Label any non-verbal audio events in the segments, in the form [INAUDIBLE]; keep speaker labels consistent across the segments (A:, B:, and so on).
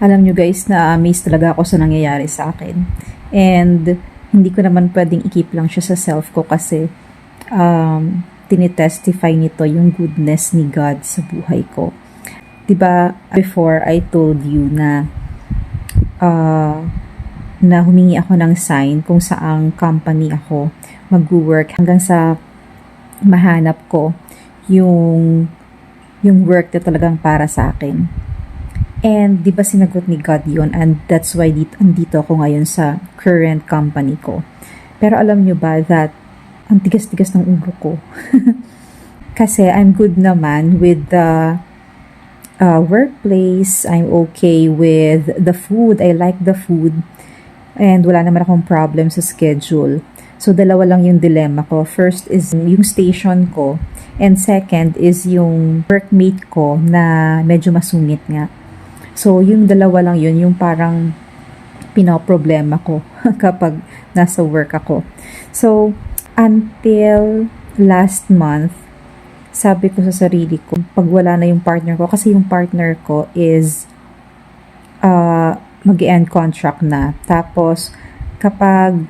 A: Alam nyo guys, na-amaze talaga ako sa nangyayari sa akin. And hindi ko naman pwedeng i-keep lang siya sa self ko kasi um, tinitestify nito yung goodness ni God sa buhay ko. 'Di ba before I told you na uh, na humingi ako ng sign kung saang company ako mag-work hanggang sa mahanap ko yung yung work na talagang para sa akin. And di ba sinagot ni God yun and that's why dito, andito ako ngayon sa current company ko. Pero alam nyo ba that ang tigas-tigas ng ulo ko. [LAUGHS] Kasi I'm good naman with the uh, workplace. I'm okay with the food. I like the food. And wala naman akong problem sa schedule. So, dalawa lang yung dilemma ko. First is yung station ko. And second is yung workmate ko na medyo masungit nga. So, yung dalawa lang yun, yung parang pinoproblema ko [LAUGHS] kapag nasa work ako. So, until last month, sabi ko sa sarili ko, pag wala na yung partner ko, kasi yung partner ko is uh, mag-end contract na. Tapos, kapag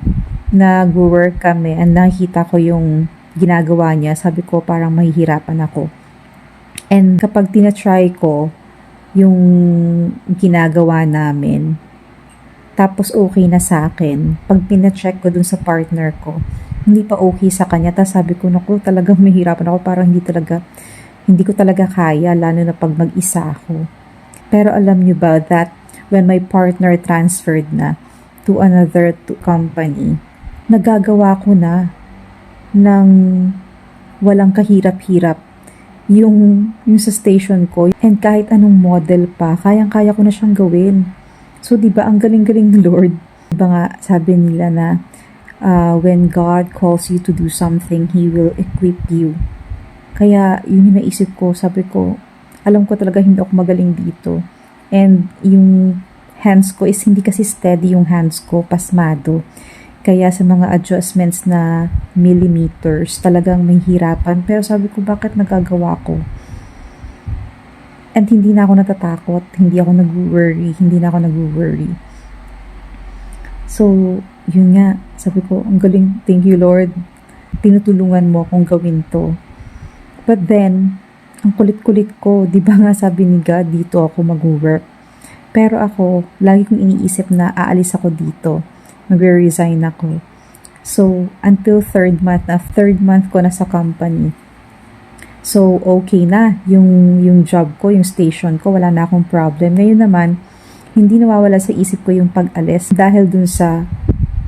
A: nag-work kami and nakita ko yung ginagawa niya, sabi ko parang mahihirapan ako. And kapag tinatry ko, yung ginagawa namin. Tapos okay na sa akin. Pag pina-check ko dun sa partner ko, hindi pa okay sa kanya. Tapos sabi ko, naku, talagang mahirapan ako. Parang hindi talaga, hindi ko talaga kaya, lalo na pag mag-isa ako. Pero alam nyo ba that when my partner transferred na to another to company, nagagawa ko na ng walang kahirap-hirap yung, yung sa station ko. And kahit anong model pa, kayang-kaya ko na siyang gawin. So, di ba, ang galing-galing ni Lord. Di ba nga, sabi nila na, uh, when God calls you to do something, He will equip you. Kaya, yun yung naisip ko. Sabi ko, alam ko talaga hindi ako magaling dito. And yung hands ko is hindi kasi steady yung hands ko, pasmado. Kaya sa mga adjustments na millimeters, talagang may hirapan. Pero sabi ko, bakit nagagawa ko? And hindi na ako natatakot, hindi ako nag-worry, hindi na ako nag-worry. So, yun nga, sabi ko, ang galing, thank you Lord, tinutulungan mo akong gawin to. But then, ang kulit-kulit ko, di ba nga sabi ni God, dito ako mag-work. Pero ako, lagi kong iniisip na aalis ako dito magre-resign ako. So, until third month na, third month ko na sa company. So, okay na yung, yung job ko, yung station ko, wala na akong problem. Ngayon naman, hindi nawawala sa isip ko yung pag-alis dahil dun sa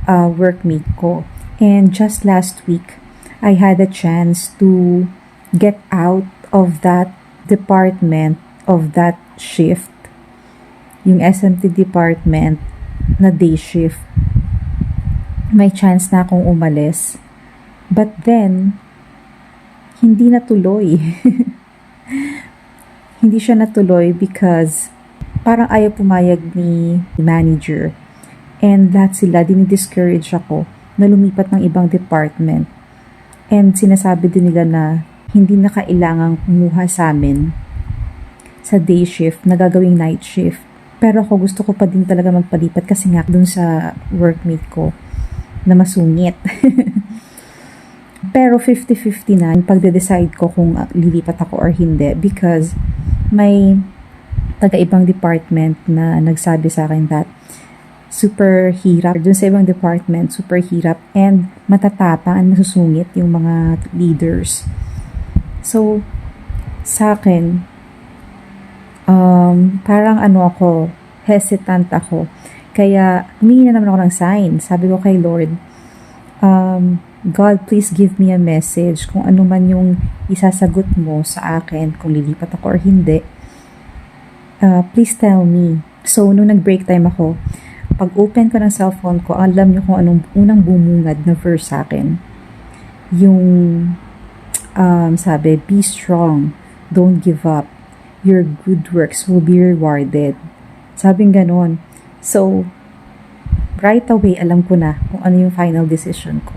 A: uh, workmate ko. And just last week, I had a chance to get out of that department, of that shift, yung SMT department na day shift may chance na akong umalis. But then, hindi natuloy. [LAUGHS] hindi siya natuloy because parang ayaw pumayag ni manager. And lahat sila, dinidiscourage ako na lumipat ng ibang department. And sinasabi din nila na hindi na kailangang kumuha sa amin sa day shift na gagawing night shift. Pero ako gusto ko pa din talaga magpalipat kasi nga dun sa workmate ko na masungit. [LAUGHS] Pero 50-50 na yung pagde-decide ko kung lilipat ako or hindi because may taga-ibang department na nagsabi sa akin that super hirap. Doon sa ibang department, super hirap and matatapang at masusungit yung mga leaders. So, sa akin, um, parang ano ako, hesitant ako kaya, humingi na naman ako ng sign. Sabi ko kay Lord, um, God, please give me a message kung ano man yung isasagot mo sa akin, kung lilipat ako or hindi. Uh, please tell me. So, nung nag-break time ako, pag open ko ng cellphone ko, alam niyo kung anong unang bumungad na verse sa akin. Yung, um, sabi, be strong, don't give up, your good works will be rewarded. Sabing ganon. So, right away, alam ko na kung ano yung final decision ko.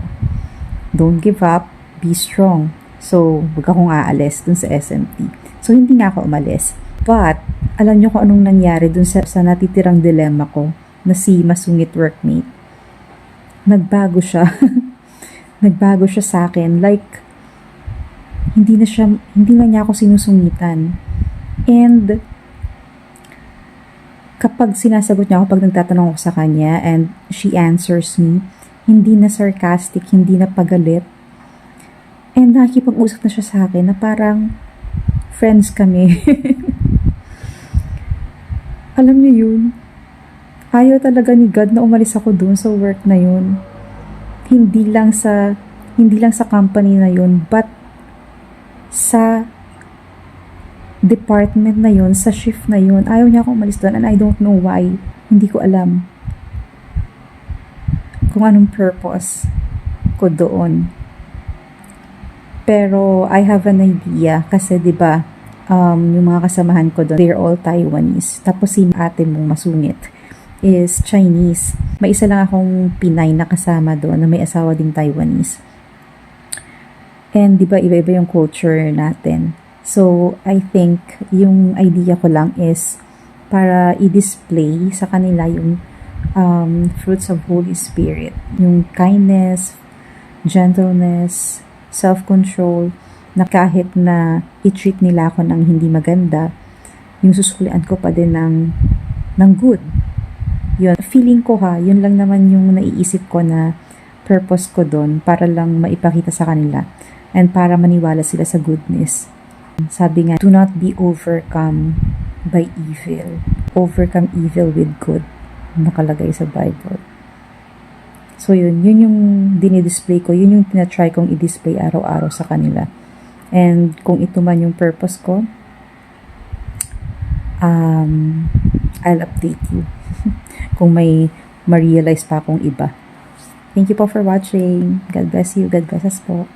A: Don't give up, be strong. So, wag akong aalis dun sa SMT. So, hindi nga ako umalis. But, alam niyo kung anong nangyari dun sa, sa natitirang dilemma ko na si masungit workmate. Nagbago siya. [LAUGHS] Nagbago siya sa akin. Like, hindi na siya, hindi na niya ako sinusungitan. And, kapag sinasagot niya ako, pag nagtatanong ako sa kanya and she answers me, hindi na sarcastic, hindi na pagalit. And nakikipag-usap na siya sa akin na parang friends kami. [LAUGHS] Alam niyo yun? Ayaw talaga ni God na umalis ako dun sa work na yun. Hindi lang sa hindi lang sa company na yun, but sa department na yun, sa shift na yun. Ayaw niya akong umalis doon and I don't know why. Hindi ko alam kung anong purpose ko doon. Pero I have an idea kasi 'di ba um, yung mga kasamahan ko doon, they're all Taiwanese. Tapos si ate mong masungit is Chinese. May isa lang akong Pinay na kasama doon na may asawa ding Taiwanese. And 'di ba iba-iba yung culture natin. So, I think yung idea ko lang is para i-display sa kanila yung um, fruits of Holy Spirit. Yung kindness, gentleness, self-control, na kahit na i-treat nila ako ng hindi maganda, yung susulian ko pa din ng, ng good. Yun, feeling ko ha, yun lang naman yung naiisip ko na purpose ko doon para lang maipakita sa kanila and para maniwala sila sa goodness. Sabi nga, do not be overcome by evil. Overcome evil with good. Nakalagay sa Bible. So yun, yun yung dinidisplay ko, yun yung tinatry kong i-display araw-araw sa kanila. And kung ito man yung purpose ko, um, I'll update you [LAUGHS] kung may ma-realize pa akong iba. Thank you po for watching. God bless you. God bless us po.